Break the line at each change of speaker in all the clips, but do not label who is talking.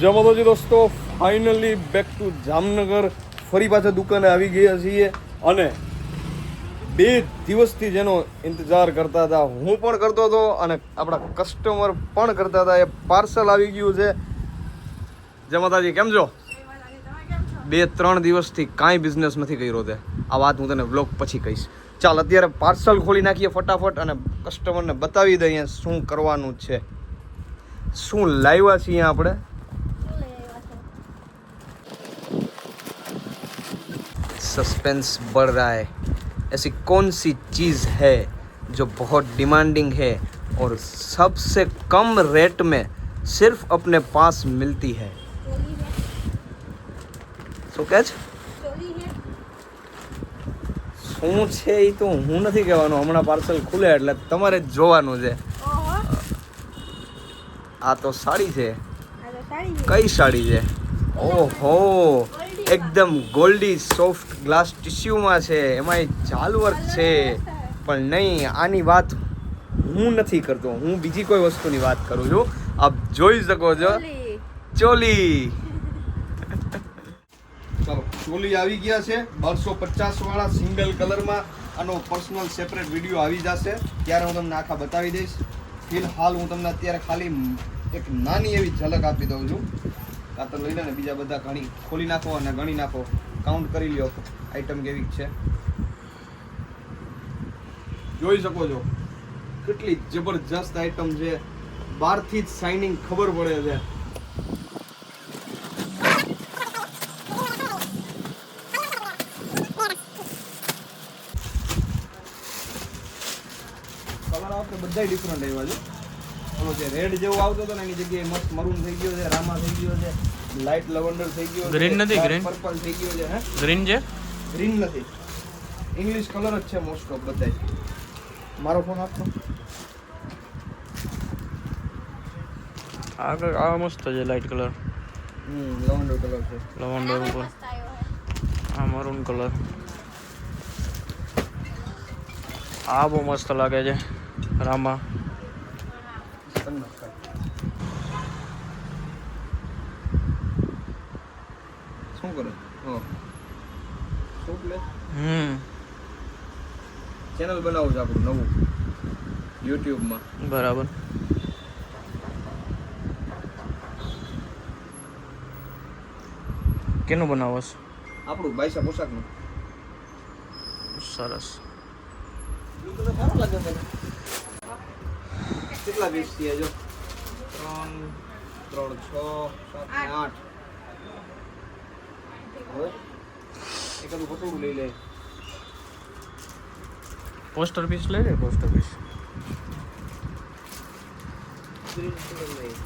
જય માતાજી દોસ્તો ફાઇનલી બેક ટુ જામનગર. ફરી પાછા દુકાને આવી ગયા છીએ અને બે દિવસથી જેનો ઇંતજાર કરતા હતા, હું પણ કરતો હતો અને આપણા કસ્ટમર પણ કરતા હતા. એ પાર્સલ આવી ગયું છે. જય માતાજી, કેમ છો? બે ત્રણ દિવસથી કાંઈ બિઝનેસ નથી કર્યો તે. આ વાત હું તને વ્લોગ પછી કહીશ. ચાલ, અત્યારે પાર્સલ ખોલી નાખીએ ફટાફટ અને કસ્ટમરને બતાવી દઈએ શું કરવાનું છે. શું લાવ્યા છીએ આપણે? सस्पेंस बढ़ रहा है ऐसी कौन सी चीज़ है जो बहुत डिमांडिंग है और सबसे कम रेट में सिर्फ अपने पास मिलती है શું કહે છે શું છે એ તો હું નથી કહેવાનું હમણાં પાર્સલ ખુલે એટલે તમારે જ જોવાનું છે આ તો સાડી છે કઈ સાડી છે ઓહો એકદમ ગોલ્ડી, સોફ્ટ ગ્લાસ ટિશ્યુમાં છે. એમાં ઝાલવર્ક છે. પણ નહીં, આની વાત હું નથી કરતો. હું બીજી કોઈ વસ્તુની વાત કરું છું. આપ જોઈ શકો છો. ચોલી. ચાલો, ચોલી આવી ગયા છે. બારસો પચાસ વાળા સિંગલ કલરમાં આનો પર્સનલ સેપરેટ વીડિયો આવી જશે. ત્યારે હું તમને આખા બતાવી દઈશ. ફિલહાલ હું તમને અત્યારે ખાલી એક નાની એવી ઝલક આપી દઉં છું. કાતર લઈ લે ને બીજા બધા ઘણી ખોલી નાખો અને ગણી નાખો. કાઉન્ટ કરી લ્યો. આઈટમ કેવી છે? જોઈ શકો છો. કેટલી જબરજસ્ત આઈટમ છે. બહારથી જ શાઇનિંગ ખબર પડે છે. કલર આવશે બધા ડિફરન્ટ આવ્યા છે. ઓલો જે રેડ જેવો આવતો હતો ને એની જગ્યાએ મસ્ત મરૂન થઈ ગયો છે રામા થઈ ગયો છે લાઇટ લવંડર થઈ ગયો
ગ્રીન નથી, ગ્રીન
પર્પલ થઈ ગયો છે હે?
ગ્રીન છે?
ગ્રીન નથી. ઇંગ્લિશ કલર જ છે મોસ્ટ ઓફ બધાય. મારો ફોન આપતો.
આ ક- આ મસ્ત છે લાઇટ કલર
હમ લવંડર કલર છે.
લવંડર ઉપર. આ મરૂન કલર આ બહુ મસ્ત લાગે છે રામા
તન્નક કાંઈ. શું કરે? હા. શું લે
હમ.
ચેનલ બનાવું છું આપણું નવું. યુટ્યુબમાં.
બરાબર. કેનું બનાવો છો
આપણું બાઈસા પોશાકનું.
સરસ.
કેટલા પીસ થયા જો? ત્રણ ત્રણ છ સાત આઠ. હવે એકાદું લઈ લે.
પોસ્ટર પીસ લઈ લે પોસ્ટર પીસ
ગ્રીન કલર નહીં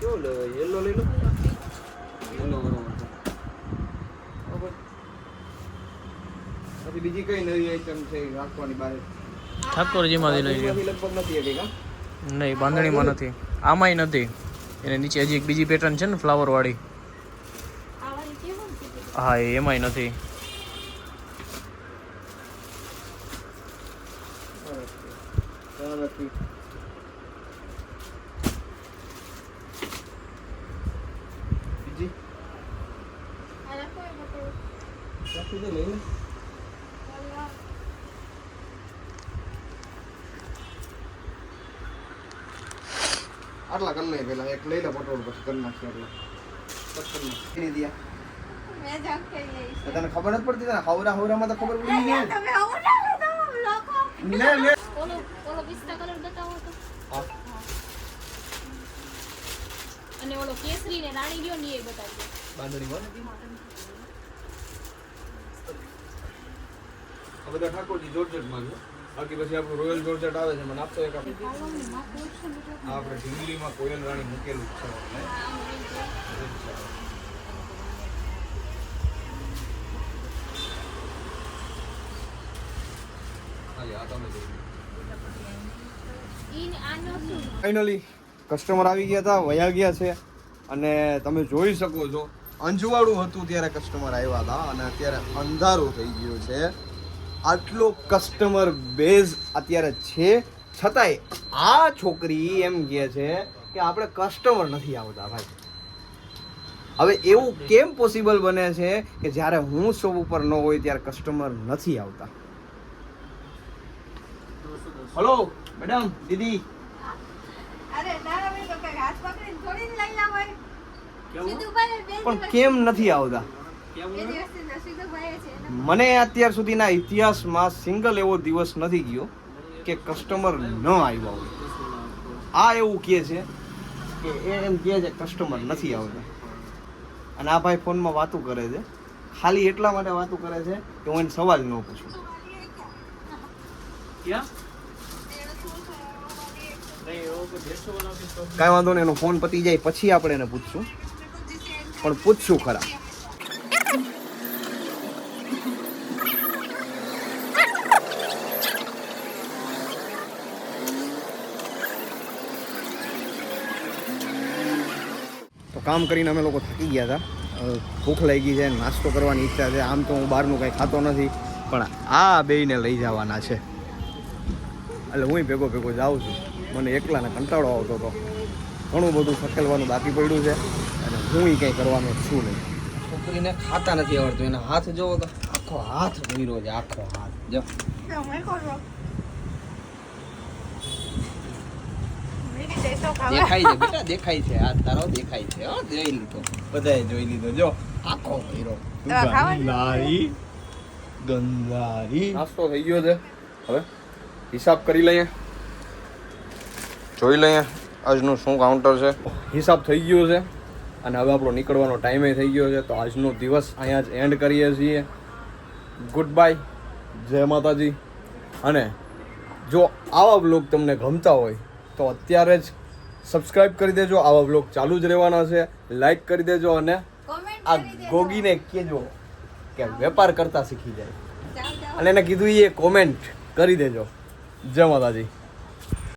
કેવો લેવો યલો લઈ લો. યલો બરોબર પછી બીજી કઈ નવી આઈટમ છે રાખવાની બારે?
ઠાકોરજીમાંથી લઈ
લગભગ નથી હતી
નહીં બાંધણીમાં નથી. આમાંય નથી. એને નીચે હજી એક બીજી પેટર્ન છે ને ફ્લાવર વાળી. હા, એ એમાંય નથી.
આટલા કરી લઈએ પેલા, એક લઈ લે પટોળ, પછી કરી નાખીએ એટલે કરી નાખી દિયા તો તને ખબર જ પડતી? તને હવરા હવરામાં તો ખબર પડી ગઈ ને લે લે. હા.
અને ઓલો કેસરી ને રાણી ગયો ને એ બતાવી દે.
બાંધણીમાં આ બધા ઠાકોરજી જોર્જેટમાં છે. બાકી પછી આપણું રોયલ જોર્જેટ આવે છે મને આપતો એક આપણે આપણે ઢીંગલીમાં કોયલ રાણી મૂકેલું છે આપણે. હાલે, આ તમે જોઈ લો.
ઈ આનો શું
ફાઇનલી કસ્ટમર આવી ગયા હતા, વયા ગયા છે. અને તમે જોઈ શકો છો, અંજવાળું હતું ત્યારે કસ્ટમર આવ્યા હતા અને અત્યારે અંધારું થઈ ગયું છે. આટલો કસ્ટમર બેઝ અત્યારે છે. છતાંય આ છોકરી એમ કહે છે કે આપણે કસ્ટમર નથી આવતા ભાઈ. હવે એવું કેમ પોસિબલ બને છે કે જ્યારે હું શોપ ઉપર ન હોય ત્યારે કસ્ટમર નથી આવતા? હલો મેડમ દીદી
અરે ના તો કે હાથ પકડીને થોડી ને લઈ બે
પણ કેમ નથી આવતા. મને અત્યાર સુધીના ઇતિહાસમાં સિંગલ એવો દિવસ નથી ગયો કે કસ્ટમર ન આવ્યો હોય. આ એવું કહે છે કે એ એમ કહે છે કસ્ટમર નથી આવતા. અને આ ભાઈ ફોનમાં વાતો કરે છે. ખાલી એટલા માટે વાતો કરે છે કે હું એને સવાલ ન પૂછું. કાંઈ વાંધો નહીં, એનો ફોન પતી જાય, પછી આપણે એને પૂછશું. પણ પૂછશું ખરા. તો કામ કરીને અમે લોકો થાકી ગયા હતા. ભૂખ લાગી છે, નાસ્તો કરવાની ઈચ્છા છે. આમ તો હું બહારનું કંઈ ખાતો નથી, પણ આ બેયને લઈ જવાના છે. એટલે હું ભેગો ભેગો જાઉં છું. મને એકલાને કંટાળો આવતો હતો. ઘણું બધું સકેલવાનું બાકી પડ્યું છે અને હું એ કંઈ કરવાનો છું નહીં. છોકરીને ખાતા નથી આવડતું. એના હાથ જોવો તો આખો હાથ ભર્યો છે આખો હાથ. જો. દેખાય છે બેટા દેખાય છે. હાથ તારો દેખાય છે હો જોઈ લીધો. બધાએ જોઈ લીધો. જો. આખો ભર્યો.
ગંદારી ખાવાનું
ગંધારી ગંધારી. નાસ્તો થઈ ગયો છે. હવે હિસાબ કરી લઈએ. જોઈ લઈએ. આજનું શું કાઉન્ટર છે? હિસાબ થઈ ગયો છે અને હવે આપણો નીકળવાનો ટાઈમે થઈ ગયો છે. તો આજનો દિવસ અહીંયા જ એન્ડ કરીએ છીએ. ગુડ બાય જય માતાજી. અને જો આવા બ્લોગ તમને ગમતા હોય તો અત્યારે જ સબસ્ક્રાઈબ કરી દેજો. આવા બ્લોગ ચાલુ જ રહેવાના છે. લાઈક કરી દેજો અને આ ગોગીને કહેજો કે વેપાર કરતા શીખી જાય. અને એને કીધું એ કોમેન્ટ કરી દેજો. જય માતાજી.